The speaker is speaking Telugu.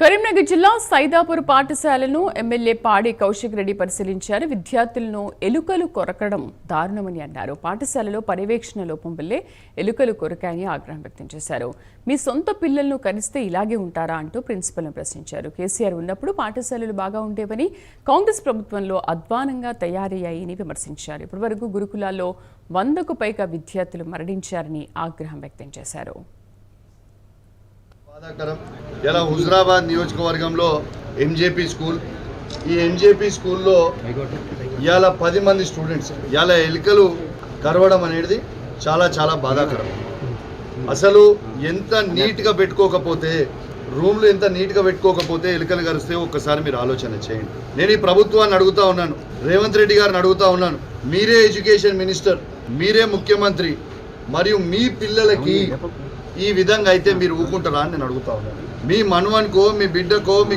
కరీంనగర్ జిల్లా సైదాపూర్ పాఠశాలను ఎమ్మెల్యే పాడి కౌశిక్ రెడ్డి పరిశీలించారు. విద్యార్థులను ఎలుకలు కొరకడం దారుణమని అన్నారు. పాఠశాలలో పర్యవేక్షణ లోపం వల్లే ఎలుకలు కొరకాయని ఆగ్రహం వ్యక్తం చేశారు. మీ సొంత పిల్లలను కరిస్తే ఇలాగే ఉంటారా అంటూ ప్రిన్సిపల్ను ప్రశ్నించారు. కేసీఆర్ ఉన్నప్పుడు పాఠశాలలు బాగా ఉండేవని కాంగ్రెస్ ప్రభుత్వంలో అధ్వానంగా తయారయ్యాయని విమర్శించారు. ఇప్పటివరకు గురుకులాల్లో వందకు పైగా విద్యార్థులు మరణించారని ఆగ్రహం వ్యక్తం చేశారు. బాధాకరం. ఇలా హుజరాబాద్ నియోజకవర్గంలో ఎంజేపీ స్కూల్. ఈ ఎంజేపీ స్కూల్లో ఇవాళ పది మంది స్టూడెంట్స్ ఇవాళ ఎలుకలు కరవడం అనేది చాలా చాలా బాధాకరం. అసలు ఎంత నీట్గా పెట్టుకోకపోతే రూమ్లు ఎంత నీట్గా పెట్టుకోకపోతే ఎలుకలు కరిస్తే ఒక్కసారి మీరు ఆలోచన చేయండి. నేను ఈ ప్రభుత్వాన్ని అడుగుతా ఉన్నాను రేవంత్ రెడ్డి గారిని అడుగుతా ఉన్నాను మీరే ఎడ్యుకేషన్ మినిస్టర్ మీరే ముఖ్యమంత్రి మరియు మీ పిల్లలకి ఈ విధంగా అయితే మీరు ఊకుంటారా అని నేను అడుగుతా ఉన్నాను మీ మనవనికో మీ బిడ్డకో మీ